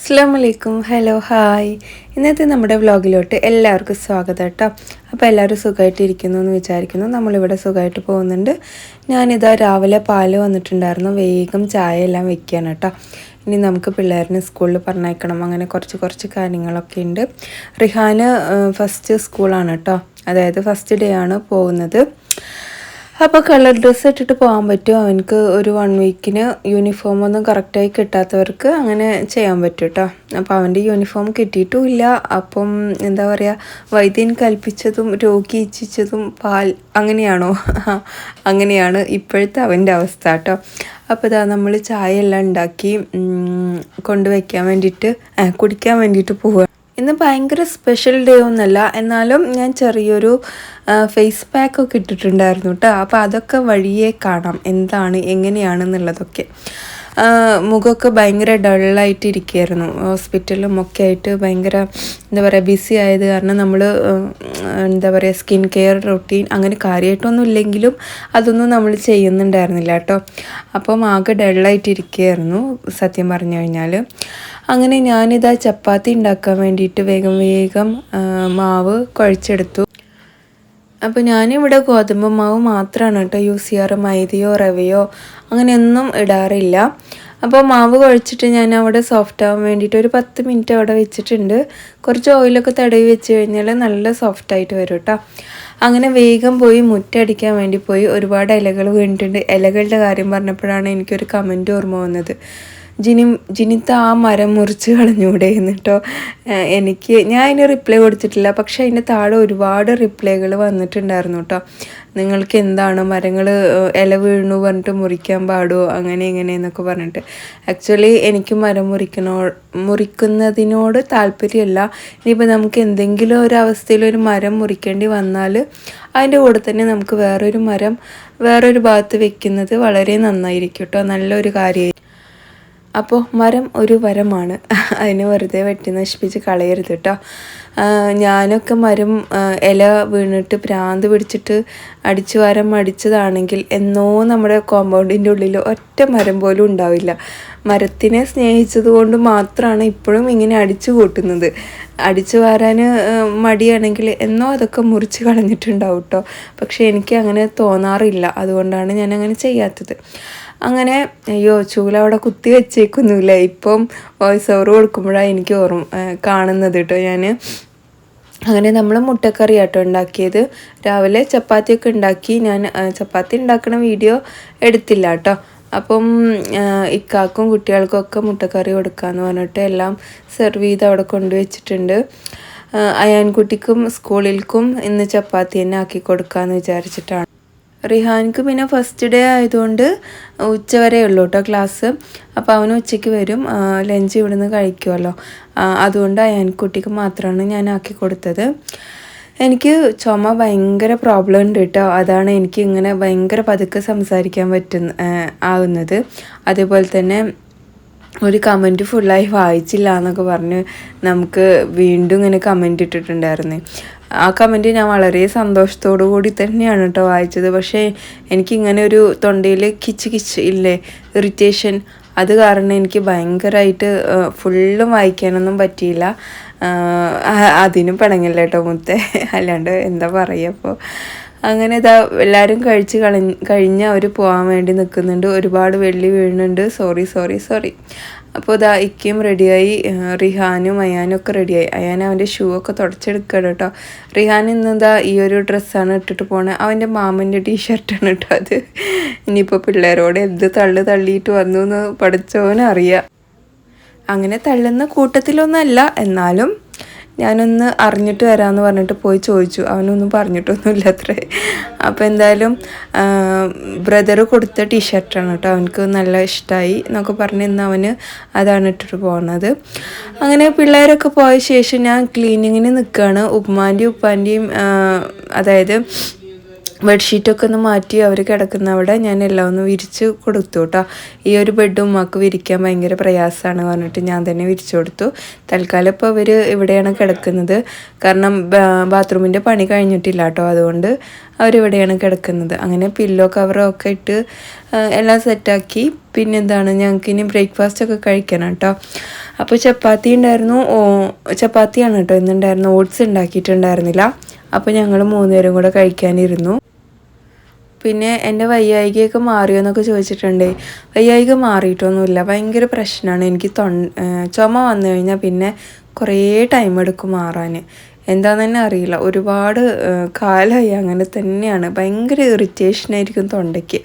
അസ്സാം വലൈക്കും hello hi. ഇന്നത്തെ നമ്മുടെ വ്ളോഗിലോട്ട് എല്ലാവർക്കും സ്വാഗതം കേട്ടോ. അപ്പോൾ എല്ലാവരും സുഖമായിട്ട് ഇരിക്കുന്നു എന്ന് വിചാരിക്കുന്നു. നമ്മളിവിടെ സുഖമായിട്ട് പോകുന്നുണ്ട്. ഞാനിതാ രാവിലെ പാൽ വന്നിട്ടുണ്ടായിരുന്നു. വേഗം ചായ എല്ലാം വെക്കുകയാണ് കേട്ടോ. ഇനി നമുക്ക് പിള്ളേരിനെ സ്കൂളിൽ പറഞ്ഞയക്കണം. അങ്ങനെ കുറച്ച് കുറച്ച് കാര്യങ്ങളൊക്കെ ഉണ്ട്. റിഹാന് ഫസ്റ്റ് സ്കൂളാണ് കേട്ടോ. അതായത് ഫസ്റ്റ് ഡേ ആണ് പോകുന്നത്. അപ്പോൾ കളർ ഡ്രസ്സ് ഇട്ടിട്ട് പോകാൻ പറ്റും അവനക്ക് ഒരു വൺ വീക്കിന് യൂണിഫോം ഒന്നും കറക്റ്റായി കിട്ടാത്തവർക്ക് അങ്ങനെ ചെയ്യാൻ പറ്റും കേട്ടോ അപ്പോൾ അവന്റെ യൂണിഫോം കിട്ടിയിട്ടുമില്ല അപ്പം എന്താ പറയുക വൈദ്യൻ കൽപ്പിച്ചതും രോഗി ഇച്ഛിച്ചതും പാൽ അങ്ങനെയാണോ? അങ്ങനെയാണ് ഇപ്പോഴത്തെ അവന്റെ അവസ്ഥ കേട്ടോ അപ്പോൾ ഇതാ നമ്മൾ ചായ എല്ലാം ഉണ്ടാക്കി കൊണ്ടുവയ്ക്കാൻ വേണ്ടിയിട്ട് കുടിക്കാൻ വേണ്ടിയിട്ട് പോവുക ഇന്ന് ഭയങ്കര സ്പെഷ്യൽ ഡേ ഒന്നല്ല. എന്നാലും ഞാൻ ചെറിയൊരു ഫേസ് പാക്ക് ഒക്കെ ഇട്ടിട്ടുണ്ടായിരുന്നു കേട്ടോ അപ്പോൾ അതൊക്കെ വഴിയേ കാണാം. എന്താണ് എങ്ങനെയാണെന്നുള്ളതൊക്കെ. മുഖമൊക്കെ ഭയങ്കര ഡള്ളായിട്ട് ഇരിക്കുകയായിരുന്നു ഹോസ്പിറ്റലും ഒക്കെ ആയിട്ട് ഭയങ്കര എന്താ പറയുക ബിസി ആയത് കാരണം നമ്മൾ എന്താ പറയുക സ്കിൻ കെയർ റൊട്ടീൻ അങ്ങനെ കാര്യമായിട്ടൊന്നും ഇല്ലെങ്കിലും അതൊന്നും നമ്മൾ ചെയ്യുന്നുണ്ടായിരുന്നില്ല കേട്ടോ. അപ്പം ആകെ ഡള്ളായിട്ട് ഇരിക്കുകയായിരുന്നു സത്യം പറഞ്ഞു കഴിഞ്ഞാൽ അങ്ങനെ ഞാനിതാ ചപ്പാത്തി ഉണ്ടാക്കാൻ വേണ്ടിയിട്ട് വേഗം വേഗം മാവ് കുഴച്ചെടുത്തു. അപ്പോൾ ഞാനിവിടെ ഗോതമ്പ് മാവ് മാത്രമാണ് കേട്ടോ യൂസ് ചെയ്യാറ്. മൈദയോ റവയോ അങ്ങനെയൊന്നും ഇടാറില്ല. അപ്പോൾ മാവ് കുഴച്ചിട്ട് ഞാൻ അവിടെ സോഫ്റ്റ് ആവാൻ വേണ്ടിയിട്ട് ഒരു പത്ത് മിനിറ്റ് അവിടെ വെച്ചിട്ടുണ്ട്. കുറച്ച് ഓയിലൊക്കെ തടവി വെച്ച് കഴിഞ്ഞാൽ നല്ല സോഫ്റ്റ് ആയിട്ട് വരും കേട്ടോ. അങ്ങനെ വേഗം പോയി മുറ്റടിക്കാൻ വേണ്ടി പോയി ഒരുപാട് ഇലകൾ വീണിട്ടുണ്ട്. ഇലകളുടെ കാര്യം പറഞ്ഞപ്പോഴാണ് എനിക്കൊരു കമന്റ് ഓർമ്മ വന്നത്. ജിനി ജിനിത്ത ആ മരം മുറിച്ച് കളഞ്ഞൂടെ എന്നിട്ടോ? എനിക്ക് ഞാൻ അതിന് റിപ്ലൈ കൊടുത്തിട്ടില്ല. പക്ഷേ അതിന്റെ താഴെ ഒരുപാട് റിപ്ലൈകൾ വന്നിട്ടുണ്ടായിരുന്നു കേട്ടോ നിങ്ങൾക്ക് എന്താണ് മരങ്ങൾ ഇല വീണു പറഞ്ഞിട്ട് മുറിക്കാൻ പാടുമോ അങ്ങനെ ഇങ്ങനെ എന്നൊക്കെ പറഞ്ഞിട്ട്. ആക്ച്വലി എനിക്ക് മരം മുറിക്കണോ മുറിക്കുന്നതിനോട് താല്പര്യമല്ല. ഇനിയിപ്പോൾ നമുക്ക് എന്തെങ്കിലും ഒരു അവസ്ഥയിൽ ഒരു മരം മുറിക്കേണ്ടി വന്നാൽ അതിന്റെ കൂടെ തന്നെ നമുക്ക് വേറൊരു മരം വേറൊരു ഭാഗത്ത് വെക്കുന്നത് വളരെ നന്നായിരിക്കും കേട്ടോ നല്ലൊരു കാര്യമായിരിക്കും. അപ്പോൾ മരം ഒരു വരമാണ്. അതിനെ വെറുതെ വെട്ടി നശിപ്പിച്ച് കളയരുത് കേട്ടോ ഞാനൊക്കെ മരം ഇല വീണിട്ട് പ്രാന്ത് പിടിച്ചിട്ട് അടിച്ചു വാരം അടിച്ചതാണെങ്കിൽ എന്നോ നമ്മുടെ കോമ്പൗണ്ടിന്റെ ഉള്ളിൽ ഒറ്റ മരം പോലും ഉണ്ടാവില്ല. മരത്തിനെ സ്നേഹിച്ചത് കൊണ്ട് മാത്രമാണ് ഇപ്പോഴും ഇങ്ങനെ അടിച്ചു കൂട്ടുന്നത്. അടിച്ചു വാരാൻ മടിയാണെങ്കിൽ എന്നോ അതൊക്കെ മുറിച്ച് കളഞ്ഞിട്ടുണ്ടാവും കേട്ടോ പക്ഷേ എനിക്ക് അങ്ങനെ തോന്നാറില്ല. അതുകൊണ്ടാണ് ഞാൻ അങ്ങനെ ചെയ്യാത്തത്. അങ്ങനെ അയ്യോ ചൂല അവിടെ കുത്തി വെച്ചേക്കൊന്നുമില്ല ഇപ്പം വോയിസ് ഓവർ കൊടുക്കുമ്പോഴാണ് എനിക്ക് ഓർമ്മ കാണുന്നത് കേട്ടോ ഞാൻ അങ്ങനെ നമ്മൾ മുട്ടക്കറി ആട്ടോ ഉണ്ടാക്കിയത്. രാവിലെ ചപ്പാത്തിയൊക്കെ ഉണ്ടാക്കി ഞാൻ ചപ്പാത്തി ഉണ്ടാക്കുന്ന വീഡിയോ എടുത്തില്ല കേട്ടോ അപ്പം ഇക്കാക്കും കുട്ടികൾക്കൊക്കെ മുട്ടക്കറി കൊടുക്കാമെന്ന് പറഞ്ഞിട്ട് എല്ലാം സെർവ് ചെയ്ത് അവിടെ കൊണ്ടുവച്ചിട്ടുണ്ട് അയാൻകുട്ടിക്കും സ്കൂളിൽക്കും ഇന്ന് ചപ്പാത്തി തന്നെ ആക്കി കൊടുക്കാമെന്ന് വിചാരിച്ചിട്ടാണ്. റിഹാൻക്ക് പിന്നെ ഫസ്റ്റ് ഡേ ആയതുകൊണ്ട് ഉച്ച വരെ ഉള്ളൂ കേട്ടോ ക്ലാസ് അപ്പോൾ അവന് ഉച്ചയ്ക്ക് വരും. ലഞ്ച് ഇവിടുന്ന് കഴിക്കുമല്ലോ അതുകൊണ്ട് അയാൻ കുട്ടിക്ക് മാത്രമാണ് ഞാൻ ആക്കി കൊടുത്തത്. എനിക്ക് ചുമ ഭയങ്കര പ്രോബ്ലം ഉണ്ട് കേട്ടോ അതാണ് എനിക്ക് ഇങ്ങനെ ഭയങ്കര പതുക്കെ സംസാരിക്കാൻ പറ്റുന്ന ആവുന്നത്. അതേപോലെ തന്നെ ഒരു കമന്റ് ഫുള്ളായി വായിച്ചില്ല എന്നൊക്കെ പറഞ്ഞ് നമുക്ക് വീണ്ടും ഇങ്ങനെ കമന്റ് ഇട്ടിട്ടുണ്ടായിരുന്നു. ആ കമന്റ് ഞാൻ വളരെ സന്തോഷത്തോടു കൂടി തന്നെയാണ് കേട്ടോ വായിച്ചത്. പക്ഷേ എനിക്കിങ്ങനെ ഒരു തൊണ്ടയിൽ കിച്ച് കിച്ച് ഇല്ലേ ഇറിറ്റേഷൻ അത് കാരണം എനിക്ക് ഭയങ്കരമായിട്ട് ഫുള്ളും വായിക്കാനൊന്നും പറ്റിയില്ല. അതിനും പിണങ്ങില്ല കേട്ടോ മുത്തേ. അല്ലാണ്ട് എന്താ പറയുക അപ്പോൾ അങ്ങനെ ഇതാ എല്ലാവരും കഴിച്ച് കളഞ്ഞ് കഴിഞ്ഞ് അവർ പോകാൻ വേണ്ടി നിൽക്കുന്നുണ്ട് ഒരുപാട് വെള്ളി വീഴുന്നുണ്ട്. സോറി സോറി സോറി അപ്പോൾ ഇതാ ഇക്കയും റെഡിയായി റിഹാനും അയാനും ഒക്കെ റെഡിയായി അയാൻ അവന്റെ ഷൂ ഒക്കെ തുടച്ചെടുക്കണം കേട്ടോ. റിഹാൻ ഇന്ന് ഈ ഒരു ഡ്രസ്സാണ് ഇട്ടിട്ട് പോണത് അവന്റെ മാമന്റെ ടീഷർട്ടാണ് കേട്ടോ അത്. ഇനിയിപ്പോൾ പിള്ളേരോട് എന്ത് തള്ളു തള്ളിയിട്ട് വന്നു എന്ന് പഠിച്ചവനറിയാം. അങ്ങനെ തള്ളുന്ന കൂട്ടത്തിലൊന്നല്ല. എന്നാലും ഞാനൊന്ന് അറിഞ്ഞിട്ട് വരാമെന്ന് പറഞ്ഞിട്ട് പോയി ചോദിച്ചു. അവനൊന്നും പറഞ്ഞിട്ടൊന്നുമില്ല അത്രേ അപ്പോൾ എന്തായാലും ബ്രദർ കൊടുത്ത ടീഷർട്ടാണ് കേട്ടോ. അവനക്ക് നല്ല ഇഷ്ടമായി എന്നൊക്കെ പറഞ്ഞ് ഇന്ന് അവന് അതാണ് ഇട്ടിട്ട് പോകുന്നത് അങ്ങനെ പിള്ളേരൊക്കെ പോയ ശേഷം ഞാൻ ക്ലീനിങ്ങിന് നിൽക്കുകയാണ് ഉപ്പുമാന്റെയും ഉപ്പാന്റെയും അതായത് ബെഡ്ഷീറ്റൊക്കെ ഒന്ന് മാറ്റി അവർ കിടക്കുന്ന അവിടെ ഞാൻ എല്ലാം ഒന്ന് വിരിച്ച് കൊടുത്തു കേട്ടോ ഈ ഒരു ബെഡ് ഉമ്മാക്ക് വിരിക്കാൻ ഭയങ്കര പ്രയാസമാണ് പറഞ്ഞിട്ട് ഞാൻ തന്നെ വിരിച്ചു കൊടുത്തു. തൽക്കാലം ഇപ്പോൾ അവർ ഇവിടെയാണ് കിടക്കുന്നത്. കാരണം ബാത്റൂമിന്റെ പണി കഴിഞ്ഞിട്ടില്ല കേട്ടോ അതുകൊണ്ട് അവരിവിടെയാണ് കിടക്കുന്നത്. അങ്ങനെ പില്ലോ ഒക്കെ ഇട്ട് എല്ലാം സെറ്റാക്കി പിന്നെന്താണ് ഞങ്ങൾക്ക് ഇനി ബ്രേക്ക്ഫാസ്റ്റ് ഒക്കെ കഴിക്കണം കേട്ടോ അപ്പോൾ ചപ്പാത്തി ഉണ്ടായിരുന്നു. ചപ്പാത്തിയാണ് കേട്ടോ ഇന്നുണ്ടായിരുന്നു ഓട്സ് ഉണ്ടാക്കിയിട്ടുണ്ടായിരുന്നില്ല. അപ്പോൾ ഞങ്ങൾ മൂന്നുപേരും കൂടെ കഴിക്കാനിരുന്നു. പിന്നെ എന്റെ വയ്യായികയൊക്കെ മാറിയോ എന്നൊക്കെ ചോദിച്ചിട്ടുണ്ട്. വയ്യായിക മാറിയിട്ടൊന്നുമില്ല. ഭയങ്കര പ്രശ്നമാണ്. എനിക്ക് തൊ ചുമ വന്നു കഴിഞ്ഞാൽ പിന്നെ കുറേ ടൈം എടുക്കും മാറാൻ. എന്താണെന്ന് തന്നെ അറിയില്ല. ഒരുപാട് കാലമായി അങ്ങനെ തന്നെയാണ്. ഭയങ്കര ഇറിറ്റേഷൻ ആയിരിക്കും തൊണ്ടയ്ക്ക്.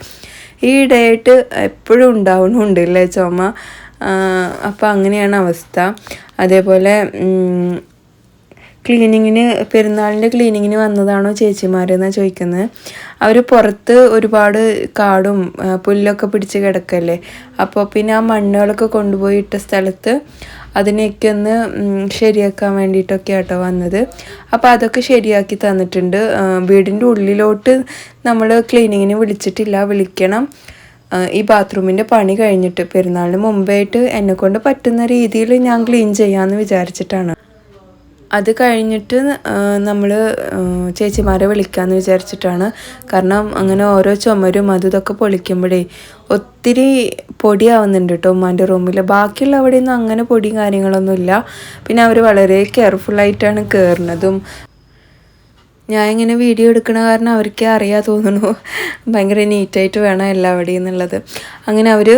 ഈ ഇടയായിട്ട് എപ്പോഴും ഉണ്ടാവണമുണ്ട് അല്ലേ ചുമ? അപ്പോൾ അങ്ങനെയാണ് അവസ്ഥ. അതേപോലെ ക്ലീനിങ്ങിന് പെരുന്നാളിന്റെ ക്ലീനിങ്ങിന് വന്നതാണോ ചേച്ചിമാരെന്നാണ് ചോദിക്കുന്നത് അവർ പുറത്ത് ഒരുപാട് കാടും പുല്ലൊക്കെ പിടിച്ച് കിടക്കല്ലേ. അപ്പോൾ പിന്നെ ആ മണ്ണുകളൊക്കെ കൊണ്ടുപോയി ഇട്ട സ്ഥലത്ത് അതിനെയൊക്കെ ഒന്ന് ശരിയാക്കാൻ വേണ്ടിയിട്ടൊക്കെ ആട്ടോ വന്നത്. അപ്പോൾ അതൊക്കെ ശരിയാക്കി തന്നിട്ടുണ്ട്. വീടിന്റെ ഉള്ളിലോട്ട് നമ്മൾ ക്ലീനിങ്ങിന് വിളിച്ചിട്ടില്ല. വിളിക്കണം. ഈ ബാത്റൂമിന്റെ പണി കഴിഞ്ഞിട്ട് പെരുന്നാളിന് മുമ്പായിട്ട് എന്നെക്കൊണ്ട് പറ്റുന്ന രീതിയിൽ ഞാൻ ക്ലീൻ ചെയ്യാമെന്ന് വിചാരിച്ചിട്ടാണ്. അത് കഴിഞ്ഞിട്ട് നമ്മൾ ചേച്ചിമാരെ വിളിക്കാമെന്ന് വിചാരിച്ചിട്ടാണ്. കാരണം അങ്ങനെ ഓരോ ചുമരും അതും ഇതൊക്കെ പൊളിക്കുമ്പോഴേ ഒത്തിരി പൊടിയാവുന്നുണ്ട് കേട്ടോ ഉമ്മാന്റെ റൂമിൽ ബാക്കിയുള്ള അവിടെ അങ്ങനെ പൊടിയും കാര്യങ്ങളൊന്നുമില്ല. പിന്നെ അവർ വളരെ കെയർഫുള്ളായിട്ടാണ് കയറുന്നതും ഞാൻ ഇങ്ങനെ വീഡിയോ എടുക്കണ കാരണം അവർക്ക് അറിയാൻ തോന്നുന്നു. ഭയങ്കര നീറ്റായിട്ട് വേണം എല്ലാവിടെയും എന്നുള്ളത്. അങ്ങനെ അവർ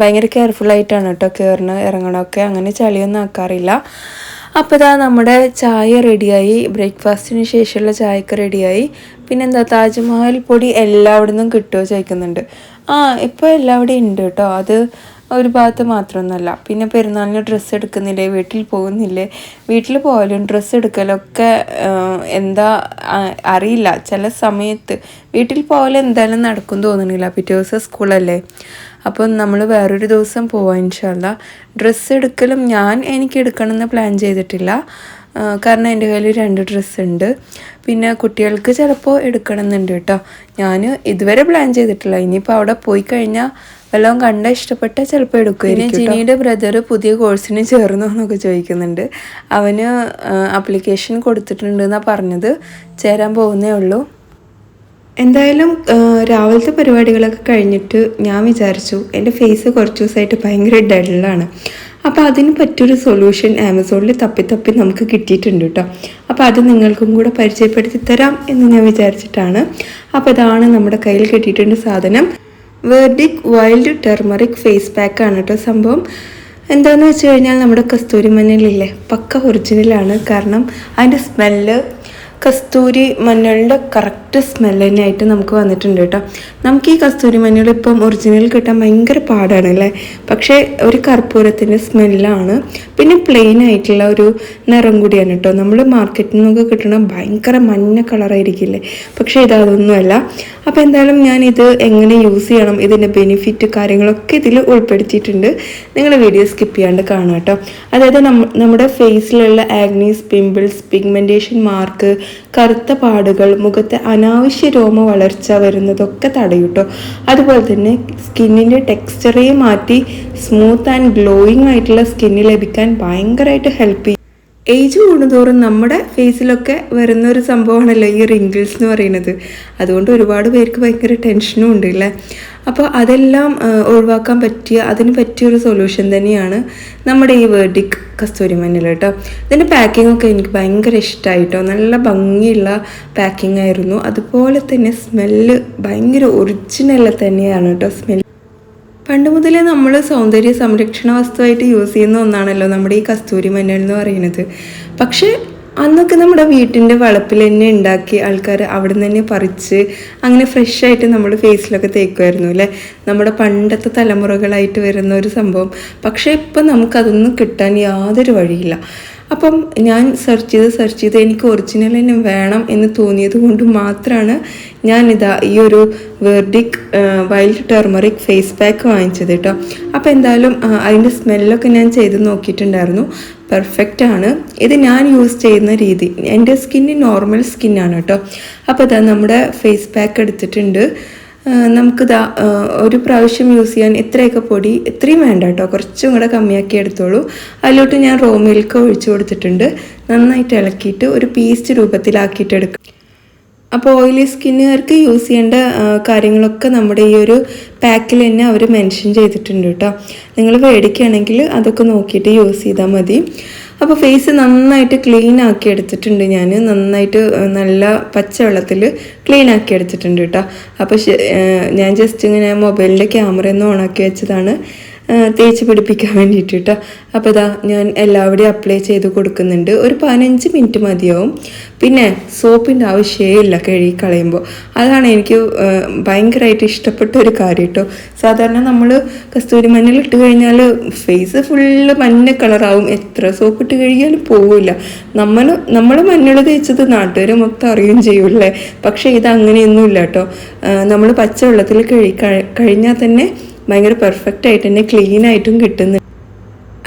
ഭയങ്കര കെയർഫുള്ളായിട്ടാണ് കേട്ടോ കയറണ ഇറങ്ങണമൊക്കെ അങ്ങനെ ചളിയൊന്നും ആക്കാറില്ല. അപ്പോൾ ഇതാ നമ്മുടെ ചായ റെഡിയായി. ബ്രേക്ക്ഫാസ്റ്റിന് ശേഷമുള്ള ചായക്ക് റെഡിയായി. പിന്നെന്താ താജ്മഹൽ പൊടി എല്ലാവിടുന്നും കിട്ടുമോ ചോദിക്കുന്നുണ്ട്. ആ ഇപ്പോൾ എല്ലാവിടെയും ഉണ്ട് കേട്ടോ. അത് ഒരു ഭാഗത്ത് മാത്രമൊന്നുമല്ല പിന്നെ പെരുന്നാളിന് ഡ്രസ്സ് എടുക്കുന്നില്ലേ? വീട്ടിൽ പോകുന്നില്ലേ? വീട്ടിൽ പോയാലും ഡ്രസ്സ് എടുക്കലൊക്കെ എന്താ അറിയില്ല. ചില സമയത്ത് വീട്ടിൽ പോയാലും എന്തായാലും നടക്കും തോന്നണില്ല പിറ്റേ ദിവസം സ്കൂളല്ലേ? അപ്പം നമ്മൾ വേറൊരു ദിവസം പോവാം ഇൻഷല്ല ഡ്രസ്സ് എടുക്കലും ഞാൻ എനിക്ക് എടുക്കണമെന്ന് പ്ലാൻ ചെയ്തിട്ടില്ല. കാരണം എന്റെ കയ്യിൽ രണ്ട് ഡ്രസ്സ് ഉണ്ട്. പിന്നെ കുട്ടികൾക്ക് ചിലപ്പോൾ എടുക്കണമെന്നുണ്ട് കേട്ടോ. ഞാൻ ഇതുവരെ പ്ലാൻ ചെയ്തിട്ടില്ല. ഇനിയിപ്പോൾ അവിടെ പോയി കഴിഞ്ഞാൽ വല്ലതും കണ്ട ഇഷ്ടപ്പെട്ട ചിലപ്പോൾ ഇനി ജിനിയുടെ ബ്രദർ പുതിയ കോഴ്സിന് ചേർന്നു എന്നൊക്കെ ചോദിക്കുന്നുണ്ട്. അവന് ആപ്ലിക്കേഷൻ കൊടുത്തിട്ടുണ്ട് എന്നാണ് പറഞ്ഞത്. ചേരാൻ പോകുന്നേ ഉള്ളൂ. എന്തായാലും രാവിലത്തെ പരിപാടികളൊക്കെ കഴിഞ്ഞിട്ട് ഞാൻ വിചാരിച്ചു എന്റെ ഫേസ് കുറച്ച് ദിവസമായിട്ട് ഭയങ്കര ഡള്ളാണ് അപ്പോൾ അതിന് പറ്റിയൊരു സൊല്യൂഷൻ ആമസോണിൽ തപ്പി തപ്പി നമുക്ക് കിട്ടിയിട്ടുണ്ട് കേട്ടോ അപ്പോൾ അത് നിങ്ങൾക്കും കൂടെ പരിചയപ്പെടുത്തി തരാം എന്ന് ഞാൻ വിചാരിച്ചിട്ടാണ്. അപ്പോൾ ഇതാണ് നമ്മുടെ കയ്യിൽ കിട്ടിയിട്ടുണ്ട് സാധനം. Vedic wild turmeric face pack ആണ് കേട്ടോ സംഭവം. എന്താണെന്ന് വെച്ച് കഴിഞ്ഞാൽ നമ്മുടെ കസ്തൂരി മഞ്ഞളില്ലേ പക്ക ഒറിജിനലാണ് കാരണം അതിന്റെ സ്മെല്ല് കസ്തൂരി മഞ്ഞളുടെ കറക്റ്റ് സ്മെല്ല് തന്നെയായിട്ട് നമുക്ക് വന്നിട്ടുണ്ട് കേട്ടോ. നമുക്ക് ഈ കസ്തൂരി മഞ്ഞൾ ഇപ്പം ഒറിജിനൽ കിട്ടാൻ ഭയങ്കര പാടാണ് അല്ലേ? പക്ഷേ ഒരു കർപ്പൂരത്തിന്റെ സ്മെല്ലാണ് പിന്നെ പ്ലെയിൻ ആയിട്ടുള്ള ഒരു നിറം കൂടിയാണ് കേട്ടോ. നമ്മൾ മാർക്കറ്റിൽ നിന്നൊക്കെ കിട്ടണ ഭയങ്കര മഞ്ഞ കളറായിരിക്കില്ലേ പക്ഷേ ഇതൊന്നുമല്ല അപ്പോൾ എന്തായാലും ഞാൻ ഇത് എങ്ങനെ യൂസ് ചെയ്യണം ഇതിന്റെ ബെനിഫിറ്റ് കാര്യങ്ങളൊക്കെ ഇതിൽ ഉൾപ്പെടുത്തിയിട്ടുണ്ട്. നിങ്ങൾ വീഡിയോ സ്കിപ്പ് ചെയ്യാണ്ട് കാണുക കേട്ടോ. അതായത് നമ്മുടെ ഫേസിലുള്ള ആഗ്നീസ് പിമ്പിൾസ് പിഗ്മെന്റേഷൻ മാർക്ക് കറുത്ത പാടുകൾ മുഖത്തെ അനാവശ്യ രോമ വളർച്ച വരുന്നതൊക്കെ തടയൂട്ടോ. അതുപോലെ തന്നെ സ്കിന്നിന്റെ ടെക്സ്ചറേ മാറ്റി സ്മൂത്ത് ആൻഡ് ഗ്ലോയിങ് ആയിട്ടുള്ള സ്കിന്ന് ലഭിക്കാൻ ഭയങ്കരമായിട്ട് ഹെൽപ്പ് ചെയ്യും. ഏജ് കൂടുന്തോറും നമ്മുടെ ഫേസിലൊക്കെ വരുന്ന ഒരു സംഭവമാണല്ലോ ഈ റിങ്കിൾസ് എന്ന് പറയുന്നത്. അതുകൊണ്ട് ഒരുപാട് പേർക്ക് ഭയങ്കര ടെൻഷനും ഉണ്ട് അല്ലേ അപ്പോൾ അതെല്ലാം ഒഴിവാക്കാൻ പറ്റിയ അതിന് പറ്റിയൊരു സൊല്യൂഷൻ തന്നെയാണ് നമ്മുടെ ഈ വേർഡിക് കസ്തൂരി മഞ്ഞൾ കേട്ടോ ഇതിന്റെ ഒക്കെ എനിക്ക് ഭയങ്കര ഇഷ്ടമായിട്ടോ നല്ല ഭംഗിയുള്ള പാക്കിംഗ് ആയിരുന്നു. അതുപോലെ തന്നെ സ്മെല്ല് ഭയങ്കര ഒറിജിനൽ തന്നെയാണ് കേട്ടോ സ്മെൽ പണ്ട് മുതലേ നമ്മൾ സൗന്ദര്യ സംരക്ഷണ വസ്തുവായിട്ട് യൂസ് ചെയ്യുന്ന ഒന്നാണല്ലോ നമ്മുടെ ഈ കസ്തൂരി മഞ്ഞൾ എന്ന് പറയുന്നത്. പക്ഷേ അന്നൊക്കെ നമ്മുടെ വീട്ടിന്റെ വളപ്പിൽ തന്നെ ഉണ്ടാക്കി ആൾക്കാർ അവിടെ നിന്ന് തന്നെ പറിച്ച് അങ്ങനെ ഫ്രഷ് ആയിട്ട് നമ്മൾ ഫേസിലൊക്കെ തേക്കുമായിരുന്നു അല്ലേ? നമ്മുടെ പണ്ടത്തെ തലമുറകളായിട്ട് വരുന്ന ഒരു സംഭവം. പക്ഷേ ഇപ്പം നമുക്കതൊന്നും കിട്ടാൻ യാതൊരു വഴിയില്ല. അപ്പം ഞാൻ സെർച്ച് ചെയ്ത് സെർച്ച് ചെയ്ത് എനിക്ക് ഒറിജിനൽ തന്നെ വേണം എന്ന് തോന്നിയത് കൊണ്ട് മാത്രമാണ് ഇതാ ഈ ഒരു Vedic wild turmeric face pack വാങ്ങിച്ചത് കേട്ടോ. അപ്പോൾ എന്തായാലും അതിന്റെ സ്മെല്ലൊക്കെ ഞാൻ ചെയ്ത് നോക്കിയിട്ടുണ്ടായിരുന്നു. പെർഫെക്റ്റ് ആണ്. ഇത് ഞാൻ യൂസ് ചെയ്യുന്ന രീതി എന്റെ സ്കിന്ന് നോർമൽ സ്കിന്നാണ് കേട്ടോ. അപ്പോൾ ഇതാ നമ്മുടെ ഫേസ് പാക്ക് എടുത്തിട്ടുണ്ട്. നമുക്കിതാ ഒരു പ്രാവശ്യം യൂസ് ചെയ്യാൻ ഇത്രയൊക്കെ പൊടി ഇത്രയും വേണ്ട കേട്ടോ. കുറച്ചും കൂടെ കമ്മിയാക്കി എടുത്തോളൂ. അതിലോട്ട് ഞാൻ റോ മിൽക്ക് ഒഴിച്ചു കൊടുത്തിട്ടുണ്ട്. നന്നായിട്ട് ഇളക്കിയിട്ട് ഒരു പേസ്റ്റ് രൂപത്തിലാക്കിയിട്ട് എടുക്കും അപ്പോൾ ഓയിലി സ്കിന്നുകാർക്ക് യൂസ് ചെയ്യേണ്ട കാര്യങ്ങളൊക്കെ നമ്മുടെ ഈ ഒരു പാക്കിൽ തന്നെ അവർ മെൻഷൻ ചെയ്തിട്ടുണ്ട് കേട്ടോ. നിങ്ങൾ മേടിക്കുകയാണെങ്കിൽ അതൊക്കെ നോക്കിയിട്ട് യൂസ് ചെയ്താൽ മതി. അപ്പോൾ ഫേസ് നന്നായിട്ട് ക്ലീൻ ആക്കി എടുത്തിട്ടുണ്ട് ഞാൻ നന്നായിട്ട് നല്ല പച്ചവെള്ളത്തിൽ ക്ലീൻ ആക്കി എടുത്തിട്ടുണ്ട് കേട്ടോ. അപ്പോൾ ഞാൻ ജസ്റ്റ് ഇങ്ങനെ മൊബൈലിന്റെ ക്യാമറ ഒന്ന് ഓണാക്കി വെച്ചതാണ്. തേച്ച് പിടിപ്പിക്കാൻ വേണ്ടിയിട്ട് കേട്ടോ അപ്പോൾ ഇതാ ഞാൻ എല്ലാവിടെയും അപ്ലൈ ചെയ്ത് കൊടുക്കുന്നുണ്ട്. ഒരു പതിനഞ്ച് മിനിറ്റ് മതിയാവും. പിന്നെ സോപ്പിന്റെ ആവശ്യമേ ഇല്ല കഴുകി കളയുമ്പോൾ അതാണ് എനിക്ക് ഭയങ്കരമായിട്ട് ഇഷ്ടപ്പെട്ട ഒരു കാര്യം കേട്ടോ സാധാരണ നമ്മൾ കസ്തൂരി മഞ്ഞൾ ഇട്ട് കഴിഞ്ഞാൽ ഫേസ് ഫുള്ള് മഞ്ഞ കളറാവും എത്ര സോപ്പ് ഇട്ട് കഴുകിയാലും പോവില്ല നമ്മൾ നമ്മൾ മഞ്ഞൾ തേച്ചത് നാട്ടുകാർ മൊത്തം അറിയുകയും ചെയ്യൂല്ലേ പക്ഷേ ഇത് അങ്ങനെയൊന്നുമില്ല കേട്ടോ നമ്മൾ പച്ചവെള്ളത്തിൽ കഴി- കഴിഞ്ഞാൽ തന്നെ ഭയങ്കര പെർഫെക്റ്റ് ആയിട്ട് തന്നെ ക്ലീൻ ആയിട്ടും കിട്ടുന്നു.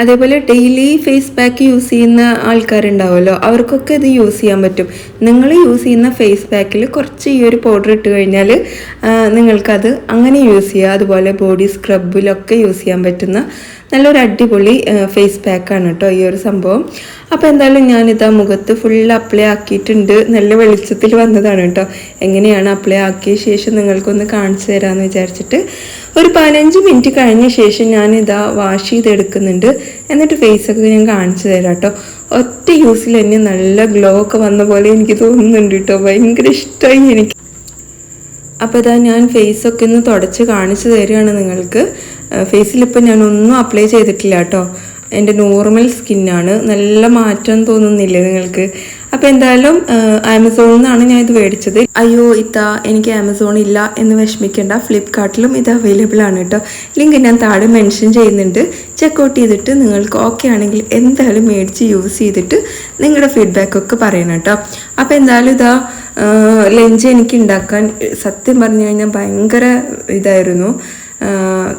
അതേപോലെ ഡെയിലി ഫേസ് പാക്ക് യൂസ് ചെയ്യുന്ന ആൾക്കാരുണ്ടാവുമല്ലോ അവർക്കൊക്കെ ഇത് യൂസ് ചെയ്യാൻ പറ്റും. നിങ്ങൾ യൂസ് ചെയ്യുന്ന ഫേസ് പാക്കിൽ കുറച്ച് ഈ ഒരു പൗഡർ ഇട്ട് കഴിഞ്ഞാൽ നിങ്ങൾക്കത് അങ്ങനെ യൂസ് ചെയ്യുക അതുപോലെ ബോഡി സ്ക്രബിലൊക്കെ യൂസ് ചെയ്യാൻ പറ്റുന്ന നല്ലൊരു അടിപൊളി ഫേസ് പാക്കാണ് കേട്ടോ ഈ ഒരു സംഭവം. അപ്പോൾ എന്തായാലും ഞാനിത് ആ മുഖത്ത് ഫുൾ അപ്ലൈ ആക്കിയിട്ടുണ്ട്. നല്ല വെളിച്ചത്തിൽ വന്നതാണ് കേട്ടോ എങ്ങനെയാണ് അപ്ലൈ ആക്കിയ ശേഷം നിങ്ങൾക്കൊന്ന് കാണിച്ചു തരാമെന്ന് വിചാരിച്ചിട്ട് ഒരു പതിനഞ്ച് മിനിറ്റ് കഴിഞ്ഞ ശേഷം ഞാനിതാ വാഷ് ചെയ്തെടുക്കുന്നുണ്ട്. എന്നിട്ട് ഫേസൊക്കെ ഞാൻ കാണിച്ചു തരാം കേട്ടോ ഒറ്റ യൂസിൽ തന്നെ നല്ല ഗ്ലോ ഒക്കെ വന്ന പോലെ എനിക്ക് തോന്നുന്നുണ്ട് കേട്ടോ ഭയങ്കര ഇഷ്ടമായി എനിക്ക്. അപ്പോൾ ഇതാ ഞാൻ ഫേസൊക്കെ ഒന്ന് തുടച്ച് കാണിച്ചു തരികയാണ് നിങ്ങൾക്ക്. ഫേസിൽ ഇപ്പം ഞാനൊന്നും അപ്ലൈ ചെയ്തിട്ടില്ല കേട്ടോ. എന്റെ നോർമൽ സ്കിന്നാണ്. നല്ല മാറ്റം തോന്നുന്നില്ല നിങ്ങൾക്ക്? അപ്പോൾ എന്തായാലും ആമസോണിൽ നിന്നാണ് ഞാൻ ഇത് മേടിച്ചത്. അയ്യോ ഇത്ത എനിക്ക് ആമസോൺ ഇല്ല എന്ന് വിഷമിക്കേണ്ട. ഫ്ലിപ്കാർട്ടിലും ഇത് അവൈലബിൾ ആണ് കേട്ടോ. ലിങ്ക് ഞാൻ താഴെ മെൻഷൻ ചെയ്യുന്നുണ്ട്. ചെക്കൗട്ട് ചെയ്തിട്ട് നിങ്ങൾക്ക് ഓക്കെ ആണെങ്കിൽ എന്തായാലും മേടിച്ച് യൂസ് ചെയ്തിട്ട് നിങ്ങളുടെ ഫീഡ്ബാക്ക് ഒക്കെ പറയണം കേട്ടോ. അപ്പോൾ എന്തായാലും ഇതാ ലഞ്ച് എനിക്ക് ഉണ്ടാക്കാൻ സത്യം പറഞ്ഞു കഴിഞ്ഞാൽ ഭയങ്കര ഇതായിരുന്നു.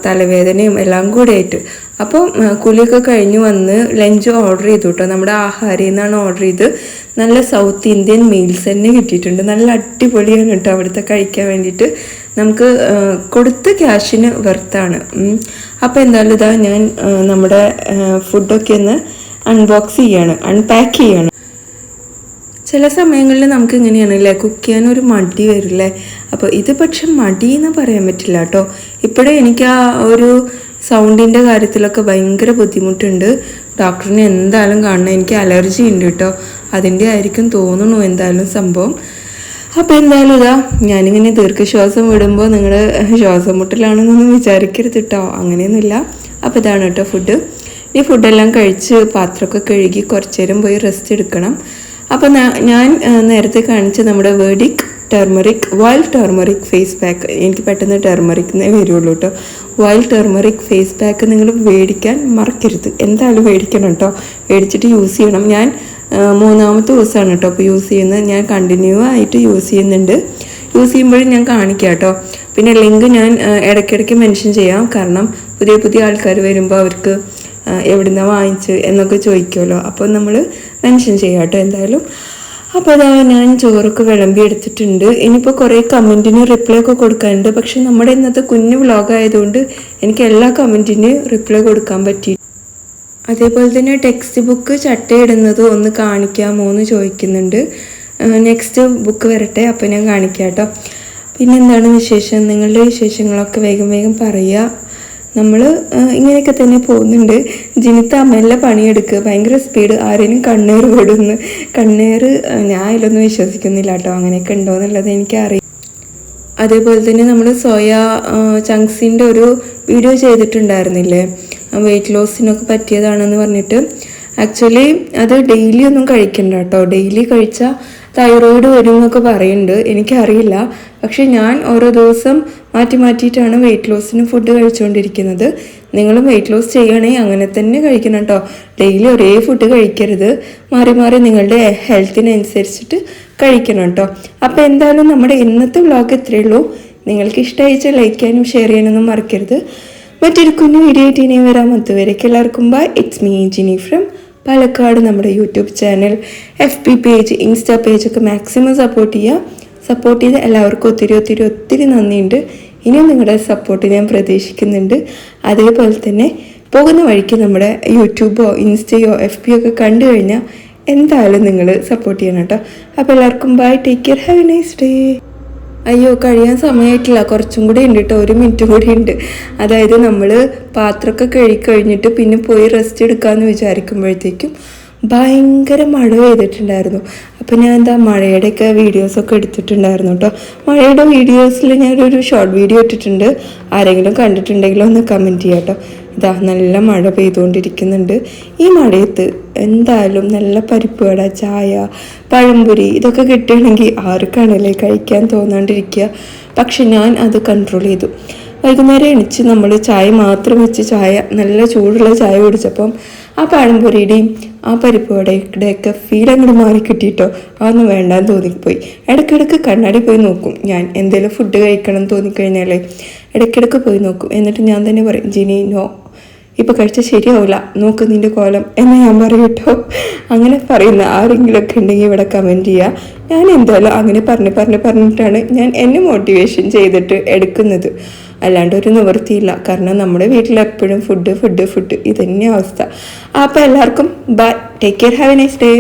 തലവേദനയും എല്ലാം കൂടെ ആയിട്ട്. അപ്പോൾ കുലിയൊക്കെ കഴിഞ്ഞ് വന്ന് ലഞ്ച് ഓർഡർ ചെയ്തു കേട്ടോ നമ്മുടെ ആഹാരയിൽ നിന്നാണ് ഓർഡർ ചെയ്ത്. നല്ല സൗത്ത് ഇന്ത്യൻ മീൽസ് തന്നെ കിട്ടിയിട്ടുണ്ട്. നല്ല അടിപൊളിയാണ് കേട്ടോ അവിടുത്തെ കഴിക്കാൻ വേണ്ടിയിട്ട്. നമുക്ക് കൊടുത്ത ക്യാഷിന് വെർത്താണ് അപ്പോൾ എന്തായാലും ഇതാ ഞാൻ നമ്മുടെ ഫുഡൊക്കെ ഒന്ന് അൺബോക്സ് ചെയ്യാണ്. അൺപാക്ക് ചെയ്യാണ്. ചില സമയങ്ങളിൽ നമുക്ക് ഇങ്ങനെയാണ് അല്ലേ കുക്ക് ചെയ്യാൻ ഒരു മടി വരില്ലേ അപ്പോൾ ഇത് പക്ഷെ മടി എന്ന് പറയാൻ പറ്റില്ല കേട്ടോ ഇപ്പോഴേ എനിക്ക് ആ ഒരു സൗണ്ടിന്റെ കാര്യത്തിലൊക്കെ ഭയങ്കര ബുദ്ധിമുട്ടുണ്ട്. ഡോക്ടറിനെ എന്തായാലും കാണണം. എനിക്ക് അലർജി ഉണ്ട് കേട്ടോ അതിന്റെ ആയിരിക്കും തോന്നുന്നു എന്തായാലും സംഭവം. അപ്പോൾ എന്തായാലും ഇതാ ഞാനിങ്ങനെ ദീർഘശ്വാസം വിടുമ്പോൾ നിങ്ങൾ ശ്വാസം മുട്ടലാണെന്നൊന്നും വിചാരിക്കരുത് കേട്ടോ അങ്ങനെയൊന്നുമില്ല. അപ്പോൾ ഇതാണ് കേട്ടോ ഫുഡ് ഈ ഫുഡെല്ലാം കഴിച്ച് പാത്രമൊക്കെ കഴുകി കുറച്ചു നേരം പോയി റെസ്റ്റ് എടുക്കണം. അപ്പോൾ ഞാൻ നേരത്തെ കാണിച്ച നമ്മുടെ Vedic turmeric wild turmeric face pack എനിക്ക് പെട്ടെന്ന് ടെർമറിക് എന്നേ വരുള്ളൂ കേട്ടോ വൈൽഡ് ടെർമറിക് ഫേസ് പാക്ക് നിങ്ങൾ മേടിക്കാൻ മറക്കരുത്. എന്തായാലും മേടിക്കണം കേട്ടോ മേടിച്ചിട്ട് യൂസ് ചെയ്യണം. ഞാൻ മൂന്നാമത്തെ ദിവസമാണ് കേട്ടോ അപ്പോൾ യൂസ് ചെയ്യുന്നത്. ഞാൻ കണ്ടിന്യൂ ആയിട്ട് യൂസ് ചെയ്യുന്നുണ്ട്. യൂസ് ചെയ്യുമ്പോഴും ഞാൻ കാണിക്കാം കേട്ടോ പിന്നെ ലിങ്ക് ഞാൻ ഇടയ്ക്കിടയ്ക്ക് മെൻഷൻ ചെയ്യാം. കാരണം പുതിയ പുതിയ ആൾക്കാർ വരുമ്പോൾ അവർക്ക് എവിടുന്നാ വാങ്ങിച്ചു എന്നൊക്കെ ചോദിക്കുമല്ലോ. അപ്പോൾ നമ്മൾ മെൻഷൻ ചെയ്യാം കേട്ടോ എന്തായാലും. അപ്പോൾ അതാ ഞാൻ ചോറൊക്കെ വിളമ്പി എടുത്തിട്ടുണ്ട്. ഇനിയിപ്പോൾ കുറേ കമന്റിന് റിപ്ലൈ ഒക്കെ കൊടുക്കാനുണ്ട്. പക്ഷെ നമ്മുടെ ഇന്നത്തെ കുഞ്ഞു വ്ളോഗ് ആയതുകൊണ്ട് എനിക്ക് എല്ലാ കമന്റിന് റിപ്ലൈ കൊടുക്കാൻ പറ്റി. അതേപോലെ തന്നെ ടെക്സ്റ്റ് ബുക്ക് ചട്ടയിടുന്നത് ഒന്ന് കാണിക്കാമോ എന്ന് ചോദിക്കുന്നുണ്ട്. നെക്സ്റ്റ് ബുക്ക് വരട്ടെ അപ്പോൾ ഞാൻ കാണിക്കാം കേട്ടോ. പിന്നെ എന്താണ് വിശേഷം? നിങ്ങളുടെ വിശേഷങ്ങളൊക്കെ വേഗം വേഗം പറയുക. നമ്മൾ ഇങ്ങനെയൊക്കെ തന്നെ പോകുന്നുണ്ട്. ജിനിത്ത അമ്മല്ല പണിയെടുക്കുക ഭയങ്കര സ്പീഡ് ആരെങ്കിലും കണ്ണേർ വിടുന്നു കണ്ണേർ ഞാൻ അതിലൊന്നും വിശ്വസിക്കുന്നില്ല കേട്ടോ. അങ്ങനെയൊക്കെ ഉണ്ടോ എന്നുള്ളത് എനിക്കറിയാം അതേപോലെ തന്നെ നമ്മൾ സോയ ചങ്സിന്റെ ഒരു വീഡിയോ ചെയ്തിട്ടുണ്ടായിരുന്നില്ലേ? വെയിറ്റ് ലോസിനൊക്കെ പറ്റിയതാണെന്ന് പറഞ്ഞിട്ട്. ആക്ച്വലി അത് ഡെയിലി ഒന്നും കഴിക്കണ്ട കേട്ടോ. ഡെയിലി കഴിച്ചാൽ തൈറോയിഡ് വരും എന്നൊക്കെ പറയുന്നുണ്ട്. എനിക്കറിയില്ല. പക്ഷെ ഞാൻ ഓരോ ദിവസം മാറ്റി മാറ്റിയിട്ടാണ് വെയിറ്റ് ലോസിന് ഫുഡ് കഴിച്ചുകൊണ്ടിരിക്കുന്നത് നിങ്ങളും വെയിറ്റ് ലോസ് ചെയ്യുകയാണെങ്കിൽ അങ്ങനെ തന്നെ കഴിക്കണം കേട്ടോ ഡെയിലി ഒരേ ഫുഡ് കഴിക്കരുത്. മാറി മാറി നിങ്ങളുടെ ഹെൽത്തിനനുസരിച്ചിട്ട് കഴിക്കണം കേട്ടോ അപ്പോൾ എന്തായാലും നമ്മുടെ ഇന്നത്തെ വ്ളോഗ് ഇത്രയേ ഉള്ളൂ. നിങ്ങൾക്ക് ഇഷ്ടമായിച്ചാൽ ലൈക്ക് ചെയ്യാനും ഷെയർ ചെയ്യാനൊന്നും മറക്കരുത്. മറ്റൊരു കുഞ്ഞു വീഡിയോ ആയിട്ട് ഇനിയും വരാം. അതുവരേക്ക് എല്ലാവർക്കും bye it's me Jini from Palakkad നമ്മുടെ YouTube channel F P page insta പേജൊക്കെ maximum support ചെയ്യുക. സപ്പോർട്ട് ചെയ്ത എല്ലാവർക്കും ഒത്തിരി ഒത്തിരി ഒത്തിരി നന്ദിയുണ്ട്. ഇനിയും നിങ്ങളുടെ സപ്പോർട്ട് ഞാൻ പ്രതീക്ഷിക്കുന്നുണ്ട്. അതേപോലെ തന്നെ പോകുന്ന വഴിക്ക് നമ്മുടെ യൂട്യൂബോ ഇൻസ്റ്റയോ എഫ് പി ഒക്കെ കണ്ടു കഴിഞ്ഞാൽ എന്തായാലും നിങ്ങൾ സപ്പോർട്ട് ചെയ്യണം കേട്ടോ. അപ്പോൾ എല്ലാവർക്കും bye take care have a nice day അയ്യോ കഴിയാൻ സമയമായിട്ടില്ല കുറച്ചും കൂടി ഉണ്ട് കേട്ടോ ഒരു മിനിറ്റും കൂടി ഉണ്ട്. അതായത് നമ്മൾ പാത്രമൊക്കെ കഴുകി പിന്നെ പോയി റെസ്റ്റ് എടുക്കാമെന്ന് വിചാരിക്കുമ്പോഴത്തേക്കും ഭയങ്കര മഴ പെയ്തിട്ടുണ്ടായിരുന്നു. അപ്പോൾ ഞാൻ എന്താ മഴയുടെയൊക്കെ വീഡിയോസൊക്കെ എടുത്തിട്ടുണ്ടായിരുന്നു കേട്ടോ മഴയുടെ വീഡിയോസിൽ ഞാനൊരു ഷോർട്ട് വീഡിയോ ഇട്ടിട്ടുണ്ട്. ആരെങ്കിലും കണ്ടിട്ടുണ്ടെങ്കിൽ ഒന്ന് കമന്റ് ചെയ്യാം കേട്ടോ ഇതാ നല്ല മഴ പെയ്തുകൊണ്ടിരിക്കുന്നുണ്ട്. ഈ മഴയത്ത് എന്തായാലും നല്ല പരിപ്പ് വട ചായ പഴംപൊരി ഇതൊക്കെ കിട്ടുകയാണെങ്കിൽ ആർക്കാണല്ലേ കഴിക്കാൻ തോന്നാണ്ടിരിക്കുക. പക്ഷെ ഞാൻ അത് കൺട്രോൾ ചെയ്തു. വൈകുന്നേരം എണിച്ച് നമ്മൾ ചായ മാത്രം വെച്ച് ചായ നല്ല ചൂടുള്ള ചായ കുടിച്ചപ്പം ആ പഴംപൊരിയുടെയും ആ പരിപ്പ് വടയുടെയൊക്കെ ഫീൽ അങ്ങോട്ട് മാറി കിട്ടിയിട്ടോ? അതൊന്നും വേണ്ടാന്ന് തോന്നിപ്പോയി. ഇടയ്ക്കിടയ്ക്ക് കണ്ണാടി പോയി നോക്കും. ഞാൻ എന്തെങ്കിലും ഫുഡ് കഴിക്കണം എന്ന് തോന്നിക്കഴിഞ്ഞാലേ ഇടയ്ക്കിടയ്ക്ക് പോയി നോക്കും. എന്നിട്ട് ഞാൻ തന്നെ പറയും ജിനി നോ ഇപ്പൊ കഴിച്ചാൽ ശരിയാവില്ല നോക്ക് നിന്റെ കോലം. എന്ന് ഞാൻ പറയും കേട്ടോ. അങ്ങനെ പറയുന്ന ആരെങ്കിലുമൊക്കെ ഉണ്ടെങ്കിൽ ഇവിടെ കമന്റ് ചെയ്യുക ഞാൻ എന്തായാലും അങ്ങനെ പറഞ്ഞ് പറഞ്ഞ് പറഞ്ഞിട്ടാണ് ഞാൻ എന്നെ മോട്ടിവേഷൻ ചെയ്തിട്ട് എടുക്കുന്നത്. അല്ലാണ്ട് ഒരു നിവൃത്തിയില്ല. കാരണം നമ്മുടെ വീട്ടിൽ എപ്പോഴും ഫുഡ് ഫുഡ് ഫുഡ് ഇതന്നെ അവസ്ഥ. അപ്പോൾ എല്ലാവർക്കും bye take care have a nice day